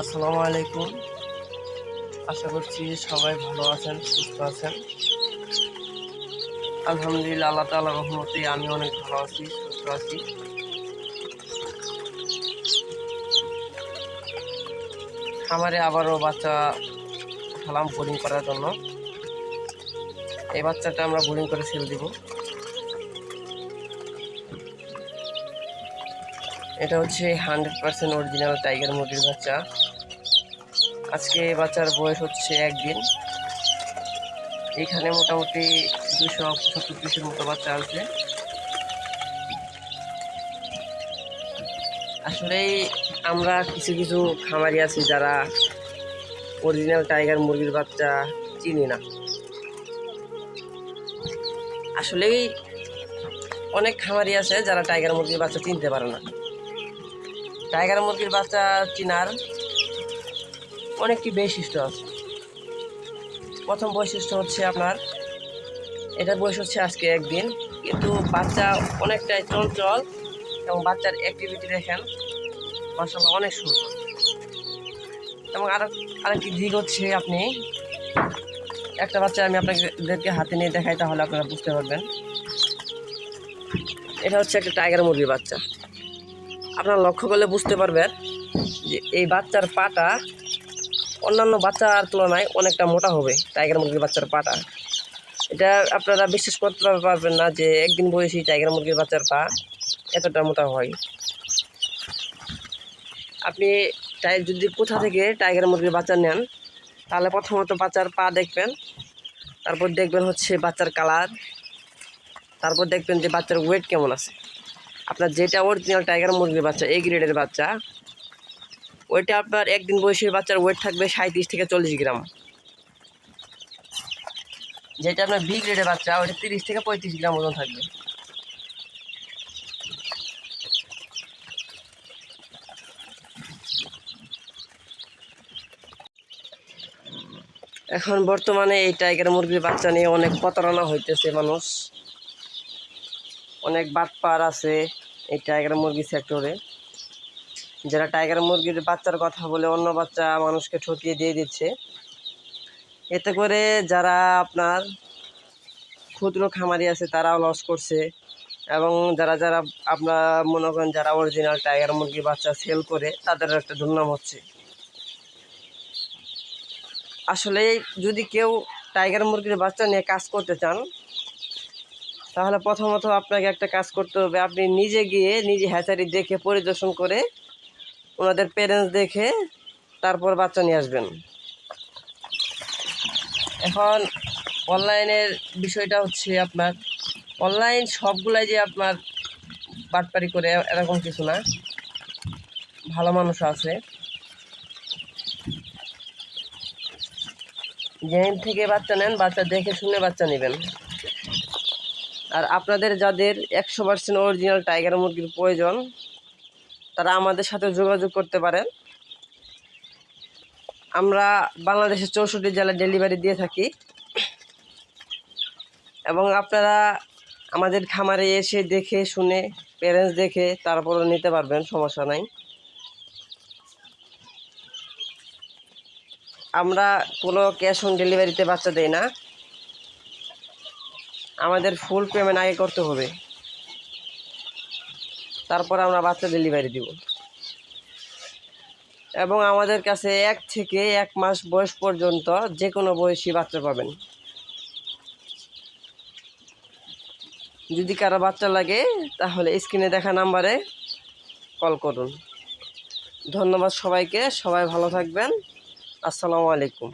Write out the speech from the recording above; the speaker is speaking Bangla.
আসসালামু আলাইকুম। আশা করছি সবাই ভালো আছেন, সুস্থ আছেন। আলহামদুলিল্লাহ, আল্লাহ তালা রহমতে আমি অনেক ভালো আছি, সুস্থ আছি। খামারে আবারও বাচ্চা উঠালাম বোলিং করার জন্য। এই বাচ্চাটা আমরা বোলিং করে সেল দিব। এটা হচ্ছে হান্ড্রেড পার্সেন্ট অরিজিনাল টাইগার মুরগির বাচ্চা। আজকে বাচ্চার বয়স হচ্ছে একদিন। এখানে মোটামুটি দুশো সত্তর পিসের মতো বাচ্চা আছে। আসলেই আমরা কিছু কিছু খামারি আছি যারা অরিজিনাল টাইগার মুরগির বাচ্চা চিনি না। আসলেই অনেক খামারি আছে যারা টাইগার মুরগির বাচ্চা চিনতে পারে না। টাইগার মুরগির বাচ্চা চিনার অনেকটি বৈশিষ্ট্য আছে। প্রথম বৈশিষ্ট্য হচ্ছে আপনার, এটার বয়স হচ্ছে আজকে একদিন, কিন্তু বাচ্চা অনেকটাই চঞ্চল এবং বাচ্চার অ্যাক্টিভিটি দেখেন মাসাল্লাহ অনেক সুন্দর। এবং আর, আরেকটি দিক হচ্ছে আপনি, একটা বাচ্চা আমি আপনাদেরকে হাতে নিয়ে দেখাই তাহলে আপনারা বুঝতে পারবেন। এটা হচ্ছে একটা টাইগার মুরগির বাচ্চা। আপনারা লক্ষ্য করলে বুঝতে পারবেন যে এই বাচ্চার পাটা অন্যান্য বাচ্চার তুলনায় অনেকটা মোটা হবে টাইগার মুরগির বাচ্চার পাটা। এটা আপনারা বিশ্বাস করতে পারবেন না যে একদিন বয়সী টাইগার মুরগির বাচ্চার পা এতটা মোটা হয়। আপনি টাই যদি কোথা থেকে টাইগার মুরগির বাচ্চা নেন, তাহলে প্রথমত বাচ্চার পা দেখবেন, তারপর দেখবেন হচ্ছে বাচ্চার কালার তারপর দেখবেন যে বাচ্চার ওয়েট কেমন আছে। আপনার যেটা অরিজিনাল টাইগার মুরগির বাচ্চা এই গ্রেডের বাচ্চা, ওইটা আপনার একদিন বয়সের বাচ্চার ওয়েট থাকবে সাঁত্রিশ থেকে চল্লিশ গ্রাম। যেটা আপনার বি গ্রেডের বাচ্চা, ওইটা তিরিশ থেকে পঁয়ত্রিশ গ্রাম ওজন থাকবে। এখন বর্তমানে এই টাইগার মুরগির বাচ্চা নিয়ে অনেক প্রতারণা হইতেছে মানুষ। অনেক বাটপার আছে এই টাইগার মুরগি সেক্টরে যারা টাইগার মুরগির বাচ্চার কথা বলে, অন্য বাচ্চা মানুষকে ঠকিয়ে দিয়ে দিচ্ছে। এতে করে যারা আপনার ক্ষুদ্র খামারি আছে, তারাও লস করছে। এবং যারা যারা আপনার মনে করেন যারা অরিজিনাল টাইগার মুরগি বাচ্চা সেল করে তাদের একটা দুর্নাম হচ্ছে। আসলে যদি কেউ টাইগার মুরগির বাচ্চা নিয়ে কাজ করতে চান তাহলে প্রথমত আপনাকে একটা কাজ করতে হবে। আপনি নিজে গিয়ে নিজে হ্যাচারি দেখে পরিদর্শন করে ওনাদের প্যারেন্টস দেখে তারপর বাচ্চা নিয়ে আসবেন। এখন অনলাইনের বিষয়টা হচ্ছে আপনার, অনলাইন সবগুলাই যে আপনার বাটপারি করে এরকম কিছু না। ভালো মানুষ আছে। যেদিন থেকে বাচ্চা নেন, বাচ্চা দেখে শুনে বাচ্চা নেবেন। আর আপনাদের যাদের একশো পার্সেন্ট অরিজিনাল টাইগার মুরগির প্রয়োজন, তারা আমাদের সাথে যোগাযোগ করতে পারেন। আমরা বাংলাদেশের চৌষট্টি জেলায় ডেলিভারি দিয়ে থাকি। এবং আপনারা আমাদের খামারে এসে দেখে, শুনে প্যারেন্টস দেখে তারপরে নিতে পারবেন, সমস্যা নাই। আমরা কোনো ক্যাশ অন ডেলিভারিতে বাচ্চা দেই না। আমাদের ফুল পেমেন্ট আগে করতে হবে। তারপর আমরা বাচ্চা ডেলিভারি দিব। এবং আমাদের কাছে এক থেকে এক মাস বয়স পর্যন্ত যে কোনো বয়সী বাচ্চা পাবেন। যদি কারও বাচ্চা লাগে, তাহলে স্ক্রিনে দেখা নাম্বারে কল করুন। ধন্যবাদ সবাইকে, সবাই ভালো থাকবেন। আসসালামু আলাইকুম।